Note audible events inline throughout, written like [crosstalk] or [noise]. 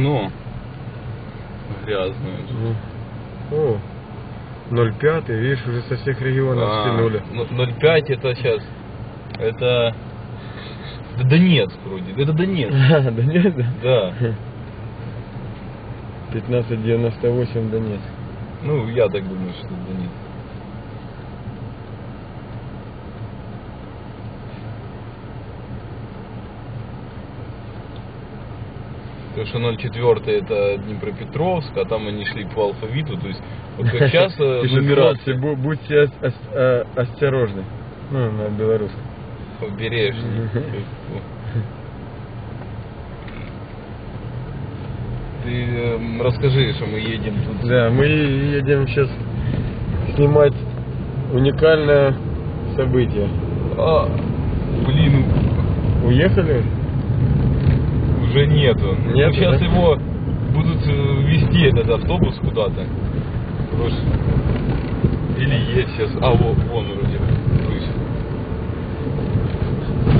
окно грязное. О, 0,5, видишь, уже со всех регионов А, стянули. ну, 0,5 это сейчас, это, это Донецк вроде, это Донецк, [laughs] Да нет, да? да. 1598 Донецк. Ну, я так думаю, что Донецк. Потому что 0,4 это Днепропетровск, а там они шли по алфавиту, то есть вот как [laughs] сейчас э, нумерация «Хлопцы, бу- будьте э, осторожны. Ну, на белорусском. побережье. [laughs] Ты эм, расскажи, что мы едем тут. Да, мы едем сейчас снимать уникальное событие. А, блин, Уехали? Уже нету. Нету, сейчас да? его будут э, везти этот автобус куда-то. Или есть сейчас. А, во- вон вроде.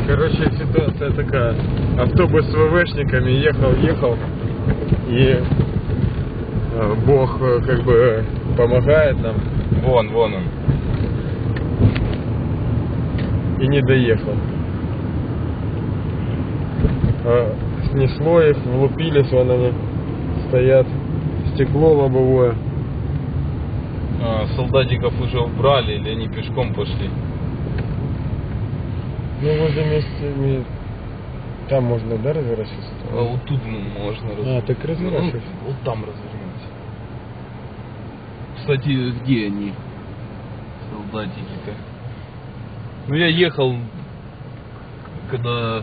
Короче, ситуация такая. Автобус с ВВшниками ехал, ехал. И э, Бог э, как бы помогает нам Вон, вон он. и не доехал. Снесло их, влупились, вон они стоят. Стекло лобовое. А, солдатиков уже убрали или они пешком пошли? Ну, возле места, там можно, да, разворачиваться? А вот тут можно А, так разворачивайся. Ну, вот там развернемся. Кстати, где они? Солдатики-то. Ну я ехал, когда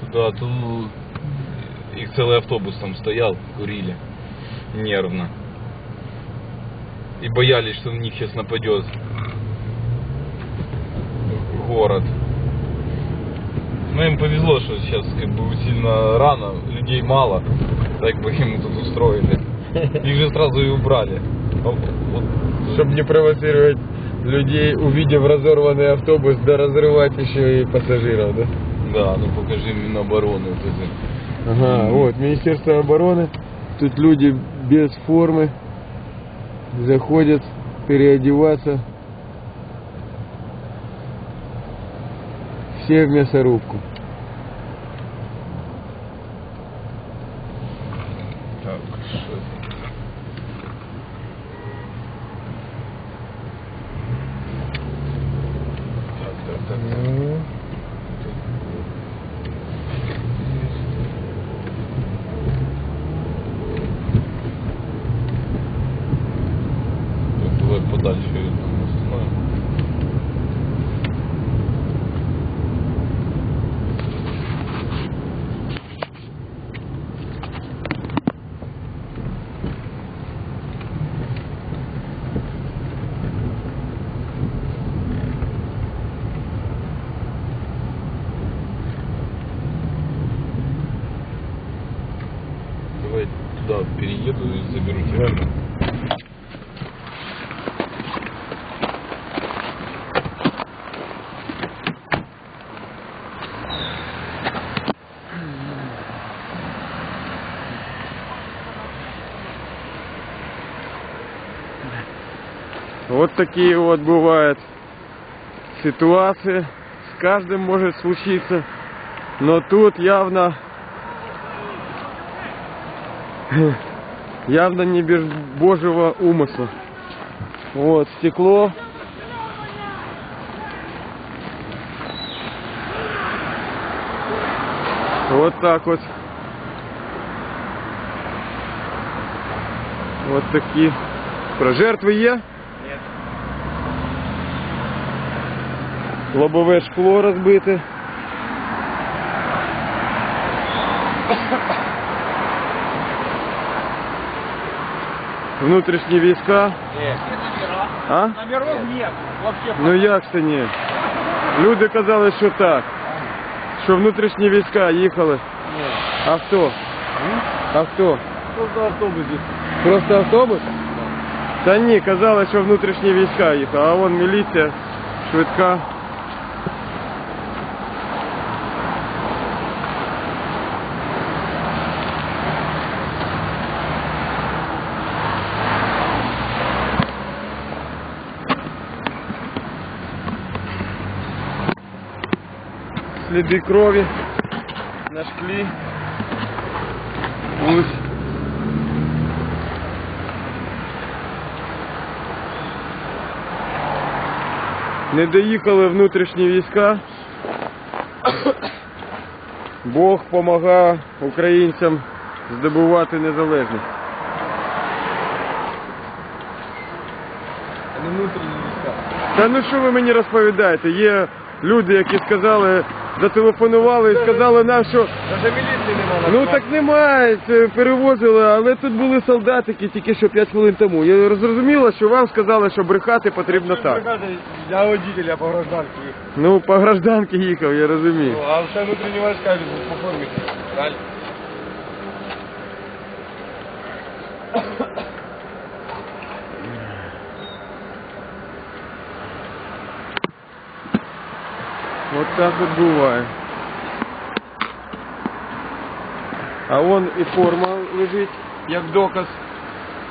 туда, то их целый автобус там стоял, курили нервно. И боялись, что на них сейчас нападет город. Ну им повезло, что сейчас как бы сильно рано, людей мало, так бы им тут устроили. Их же сразу и убрали. А вот- Чтобы не провоцировать людей, увидев разорванный автобус, да разрывать еще и пассажиров, да? Да, ну покажи Минобороны вот это. Ага, вот, Министерство обороны. Тут люди без формы заходят переодеваться. Все в мясорубку. Так, что это? Так, так, так, так. Ну, Так, давай подальше ее там остановим. Давай туда перееду и заберу тебя. Вот такие вот бывают ситуации. С каждым может случиться. Но тут явно явно не без Божьего умысла. Вот стекло. Вот так вот. Вот такі. Про жертви є? Лобове шкло розбите. [laughs] Внутрішні війська. Нет. А? Номеров нет. Вообще. Ну як це ні? Люди казали, що так. Що внутрішні війська їхали. Нет. А хто? А хто? Просто автобус здесь. Просто автобус? Та ні, казали, що внутрішні війська їхали, а вон міліція, швидка. Сліди крові на шклі. Ось. Не доїхали внутрішні війська. Бог допомагає українцям здобувати незалежність. Та ну що ви мені розповідаєте? Є люди, які сказали, зателефонували і сказали нам, що Даже міліції немає. ну так немає, це перевозили, але тут були солдатики тільки що 5 хвилин тому. Я зрозуміла, що вам сказали, що брехати потрібно так. Для водителя по гражданке. Ну, по гражданки їхав, я розумію. А все внутренние войска по форме. Правильно? От так от буває. А вон і форма лежить, як доказ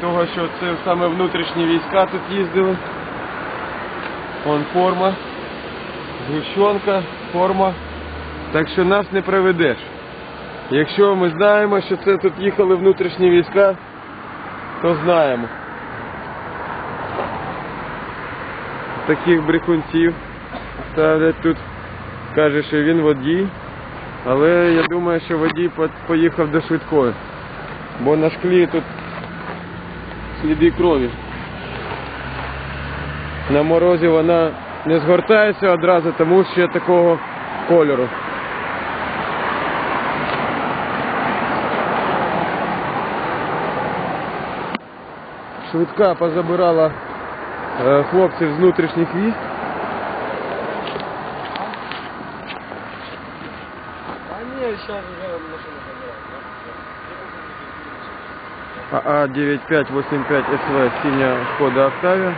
того, що це саме внутрішні війська тут їздили. Вон форма, згущенка, форма. Так що нас не проведеш. Якщо ми знаємо, що це тут їхали внутрішні війська, то знаємо. Таких брехунців ставлять тут. Каже, що він водій, але я думаю, що водій поїхав до швидкої. Бо на шклі тут сліди крові. На морозі вона не згортається одразу, тому що такого кольору. Швидка позабирала е, хлопців з внутрішніх військ. Не, сейчас уже машину забирают. АА 9585 СВ синяя Шкода Октавия.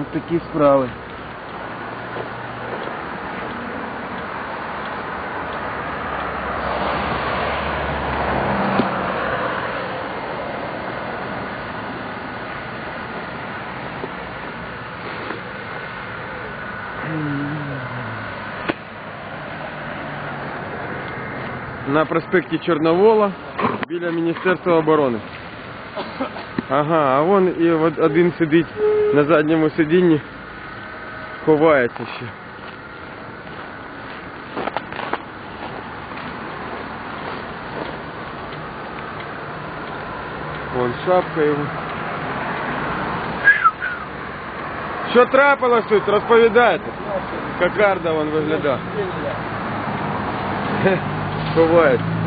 Ось такі справи. На проспекті Чорновола біля Міністерства оборони. Ага, а вон і от один сидить на задньому сидінні, ховається ще. Вон шапка його. Що трапилось тут? Розповідайте. Кокарда вон виглядає. [laughs] Ховається.